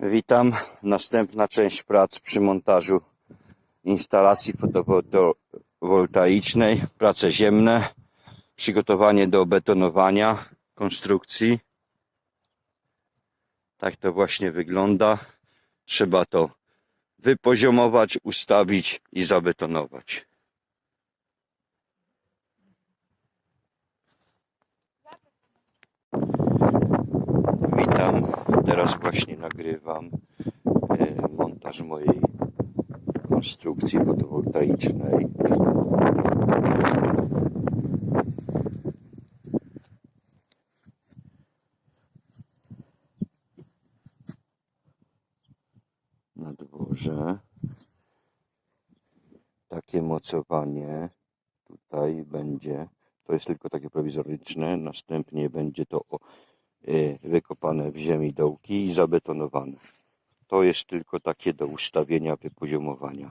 Witam. Następna część prac przy montażu instalacji fotowoltaicznej. Prace ziemne. Przygotowanie do betonowania konstrukcji. Tak to właśnie wygląda. Trzeba to wypoziomować, ustawić i zabetonować. Witam. Teraz właśnie nagrywam e, montaż mojej konstrukcji fotowoltaicznej. Na dworze takie mocowanie tutaj będzie. To jest tylko takie prowizoryczne. Następnie będzie to o, wykopane w ziemi dołki i zabetonowane. To jest tylko takie do ustawienia, wypoziomowania.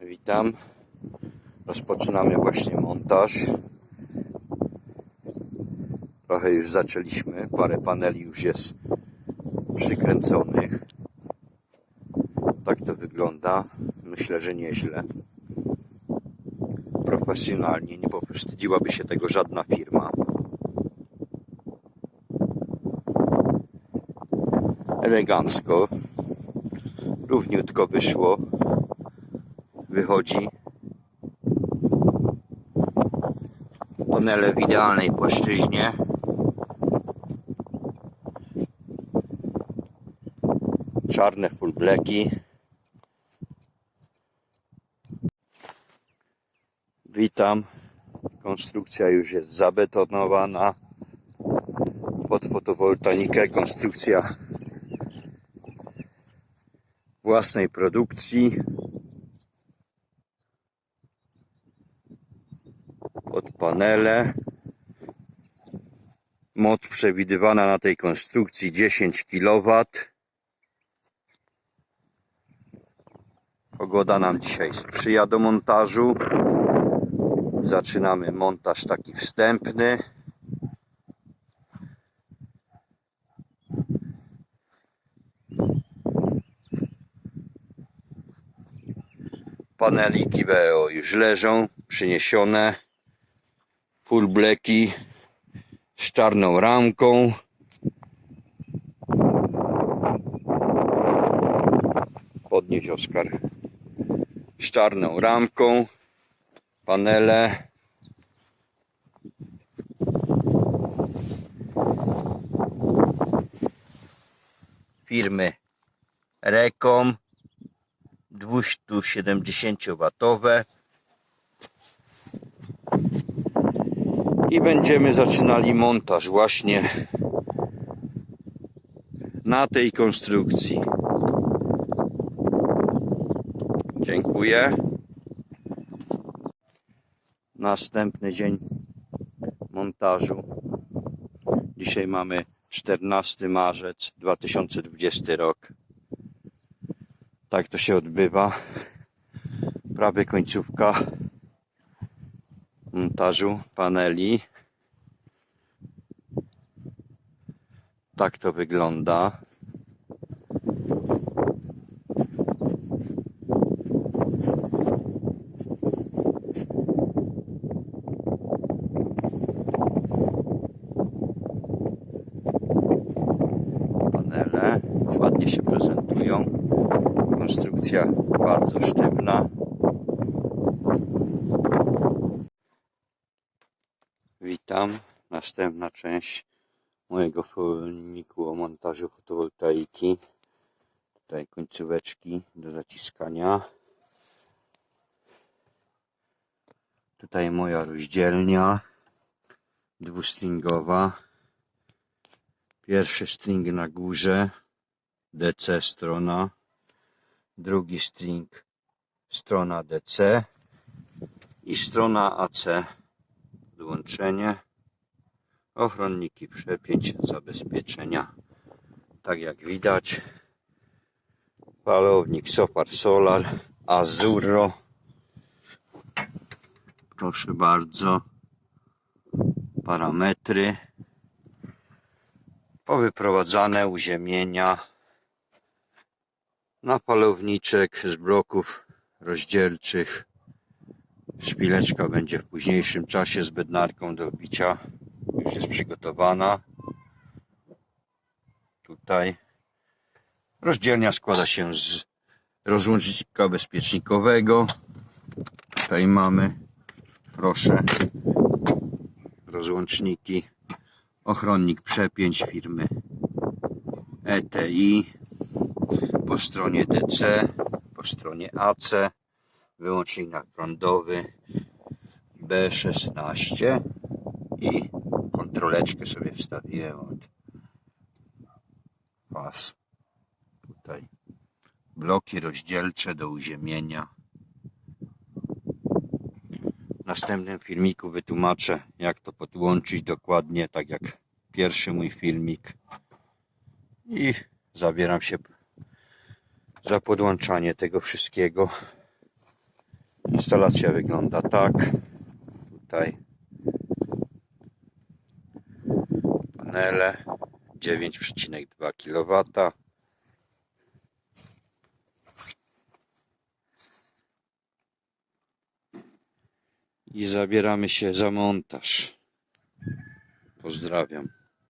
Witam. Rozpoczynamy właśnie montaż. Trochę już zaczęliśmy. Parę paneli już jest przykręconych. Tak to wygląda. Myślę, że nieźle. Profesjonalnie. Nie powstydziłaby się tego żadna firma. Elegancko. Równiutko wyszło. Wychodzi. Panele w idealnej płaszczyźnie. Czarne full blacki. Witam. Konstrukcja już jest zabetonowana pod fotowoltaikę. Konstrukcja własnej produkcji. Pod panele. Moc przewidywana na tej konstrukcji 10 kW. Pogoda nam dzisiaj sprzyja do montażu. Zaczynamy montaż taki wstępny. Paneliki WEO już leżą, przyniesione. Full blacki z czarną ramką. Podnieś Oskar. Z czarną ramką panele. Firmy Rekom 270W i będziemy zaczynali montaż właśnie na tej konstrukcji. Dziękuję. Następny dzień montażu. Dzisiaj mamy 14 marzec 2020 rok. Tak to się odbywa. Prawie końcówka montażu paneli. Tak to wygląda. panele ładnie się prezentują. Konstrukcja bardzo sztywna. Witam. Następna część mojego filmiku o montażu fotowoltaiki. Tutaj końcóweczki do zaciskania. Tutaj moja rozdzielnia dwustringowa. Pierwszy string na górze, DC strona, drugi string strona DC i strona AC. Podłączenie, ochronniki przepięć, zabezpieczenia. Tak jak widać, falownik Sopar Solar Azuro. Proszę bardzo, parametry powyprowadzane uziemienia na palowniczek z bloków rozdzielczych. Szpileczka będzie w późniejszym czasie z bednarką do bicia. Już jest przygotowana. Tutaj rozdzielnia składa się z rozłącznika bezpiecznikowego. Tutaj mamy, proszę, rozłączniki. Ochronnik przepięć firmy ETI po stronie DC, po stronie AC, wyłącznik prądowy B16 i kontroleczkę sobie wstawiłem od pas. Tutaj bloki rozdzielcze do uziemienia. W następnym filmiku wytłumaczę, jak to podłączyć dokładnie, tak jak pierwszy mój filmik. I zabieram się za podłączanie tego wszystkiego. Instalacja wygląda tak. Tutaj panele 9,2 kW. I zabieramy się za montaż. Pozdrawiam.